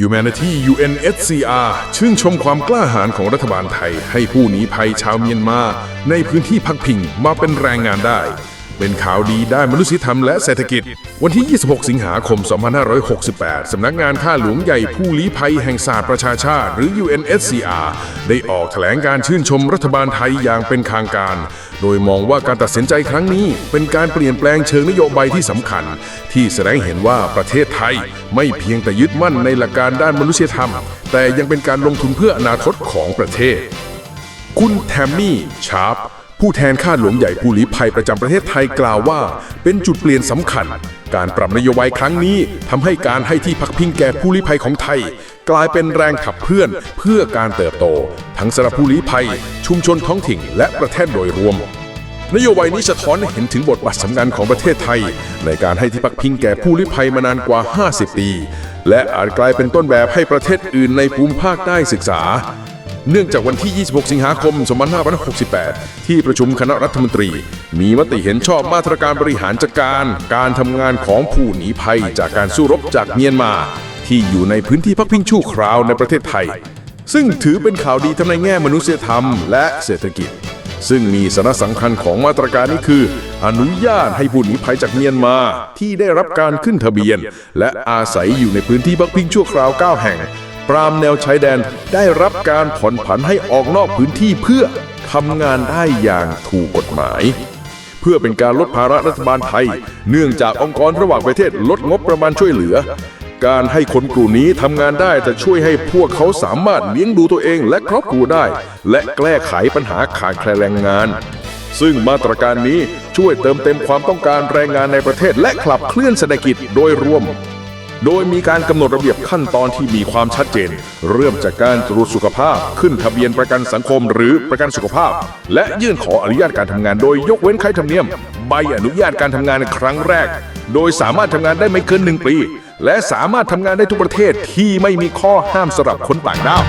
Humanity UNHCR ชื่นชมความกล้าหาญของรัฐบาลไทย ให้ผู้หนีภัยชาวเมียนมา ในพื้นที่พักพิงมาเป็นแรงงานได้ เป็นข่าวดีด้านมนุษยธรรมและเศรษฐกิจ วันที่ 26 สิงหาคม 2568 สำนักงานข้าหลวงใหญ่ผู้ลี้ภัยแห่งศาสตร์ประชาชาติ หรือ UNHCR ได้ออกแถลงการชื่นชมรัฐบาลไทยอย่างเป็นทางการ โดยมองว่าการตัดสินใจครั้งนี้ เป็นการเปลี่ยนแปลงเชิงนโยบายที่สำคัญ ที่แสดงเห็นว่าประเทศไทยไม่เพียงแต่ยึดมั่นในหลักการด้านมนุษยธรรม แต่ยังเป็นการลงทุนเพื่ออนาคตของประเทศ คุณแทมมี่ ชาร์ป ผู้แทนข้าหลวงใหญ่ผู้ลี้ภัยประจำประเทศไทยกล่าวว่า เป็นจุดเปลี่ยนสำคัญ การปรับนโยบายครั้งนี้ทำให้การให้ที่พักพิงแก่ผู้ลี้ภัยของไทย กลายเป็นแรงขับเคลื่อนเพื่อการเติบโต ทั้งสำหรับผู้ลี้ภัย ชุมชนท้องถิ่นและประเทศโดยรวมนโยบายนี้สะท้อนเห็นถึงบทบาทสำคัญของประเทศไทย ในการให้ที่พักพิงแก่ผู้ลี้ภัยมานานกว่า 50 ปี และอาจกลายเป็นต้นแบบให้ประเทศอื่นในภูมิภาคได้ศึกษา เนื่องจากวันที่ 26 สิงหาคม 2568 ที่ประชุมคณะรัฐมนตรี มีมติเห็นชอบมาตรการบริหารจัดการ การทำงานของผู้หนีภัยจากการสู้รบจากเมียนมา ที่อยู่ในพื้นที่พักพิงชั่วคราวในประเทศไทย ซึ่งถือเป็นข่าวดีทั้งในแง่มนุษยธรรมและเศรษฐกิจ ซึ่งมีสาระสำคัญของมาตรการนี้คือ อนุญาตให้ผู้หนีภัยจากเมียนมาที่ได้รับการขึ้นทะเบียน และอาศัยอยู่ในพื้นที่พักพิงชั่วคราว 9 แห่ง ปรามแนวชายแดนได้รับการผ่อนผันให้ออกนอกพื้นที่เพื่อทำงานได้อย่างถูกกฎหมาย เพื่อเป็นการลดภาระรัฐบาลไทย เนื่องจากองค์กรระหว่างประเทศลดงบประมาณช่วยเหลือ การให้คนกลุ่มนี้ทำงานได้จะช่วยให้พวกเขาสามารถเลี้ยงดูตัวเองและครอบครัวได้ และแก้ไขปัญหาขาดแคลนแรงงาน ซึ่งมาตรการนี้ช่วยเติมเต็มความต้องการแรงงานในประเทศและขับเคลื่อนเศรษฐกิจโดยรวม โดยมีการกำหนดระเบียบขั้นตอนที่มีความชัดเจน เริ่มจากการตรวจสุขภาพ ขึ้นทะเบียนประกันสังคมหรือประกันสุขภาพ และยื่นขออนุญาตการทำงานโดยยกเว้นค่าธรรมเนียม ใบอนุญาตการทำงานในครั้งแรก โดยสามารถทำงานได้ไม่เกินหนึ่งปี และสามารถทำงานได้ทุกประเทศที่ไม่มีข้อห้ามสำหรับคนต่างด้าว